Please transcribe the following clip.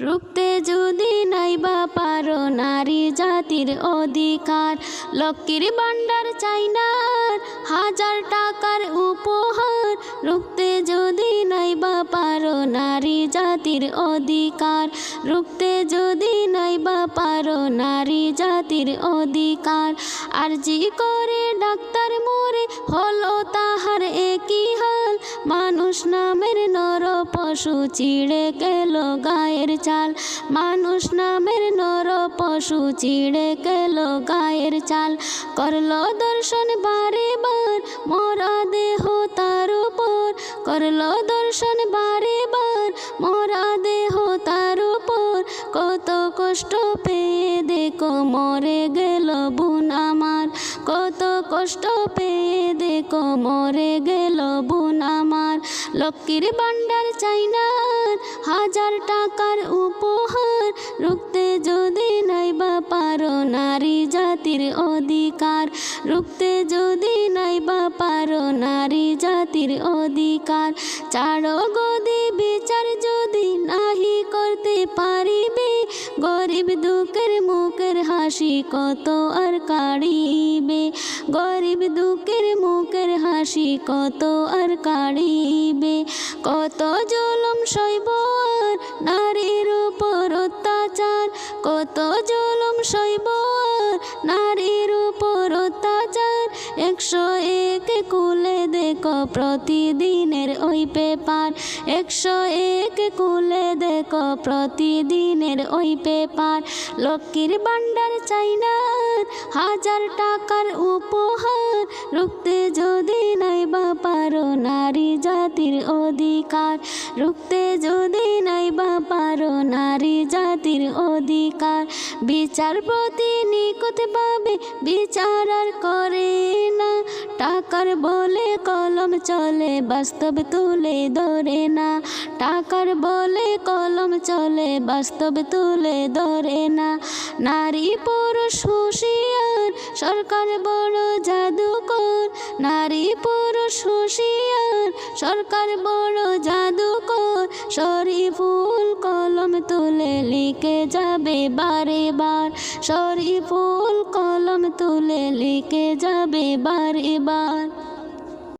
রুখতে যদি নাই বা পারো, নারী জাতির অধিকার। লক্ষ্মীর ভাণ্ডার চাইনার হাজার টাকার উপহার। রুখতে যদি নাই বা পারো, নারী জাতির অধিকার। রুখতে যদি নাই বা পারো, নারী জাতির অধিকার। আরজি করে ডাক্তার মরে, হলো তাহার একই হাল। মানুষ নামের নর পশু চিড়ে গেল গায়ের চাল। মানুষ নামের নর পশু চিড়ে গেল গায়ের চাল। করল দর্শন বারে বার, মরা দেহ তার উপর। করল দর্শন বারে বার, মরা দেহ তার উপর। কত কষ্ট পেয়ে দেখো মরে গেল বোন আমার। কত কষ্ট পেয়ে দেখো মরে গেল বোন লক্ষ্মীর ভাণ্ডার চাইনার হাজার টাকার উপহার রুখতে যদি নাই বা পারো নারী জাতির অধিকার। রুখতে যদি নাই বা পারো নারী জাতির অধিকার। চারো গদি বিচার যদি নাহি করতে পারিবে, গরিব দুঃখের মুখের হাসি কত আর কাড়িবে গরিব দুঃখের মুখের হাসি কত আর কাড়িবে কত জলম শৈবর নারীর উপর অত্যাচার, কত জলম সইব দেখো প্রতিদিনের ওই পেপার। একশো এক কুলে দেখো প্রতিদিনের ওই পেপার। লক্ষ্মীর ভাণ্ডার চাইনার হাজার টাকার উপহার। রুখতে যদি নাই বা পারো নারী জাতির অধিকার। রুখতে যদি নাই বা পারো নারী জাতির অধিকার। বিচারপতি নিকট পাবে বিচার আর করে। টাকার বলে কলম চলে, বাস্তব তুলে ধরে না। টাকার বলে কলম চলে, বাস্তব তুলে ধরে না। নারী পুরুষ হুঁশিয়ার, সরকার বড় জাদুকর। নারী পুরুষ হুঁশিয়ার, সরকার বড় জাদুকর। শরীফুল কলম তুলে লিখে যাবে বারে বার। শরীফুল কলম তুলে লিখে যাবে বারে বার।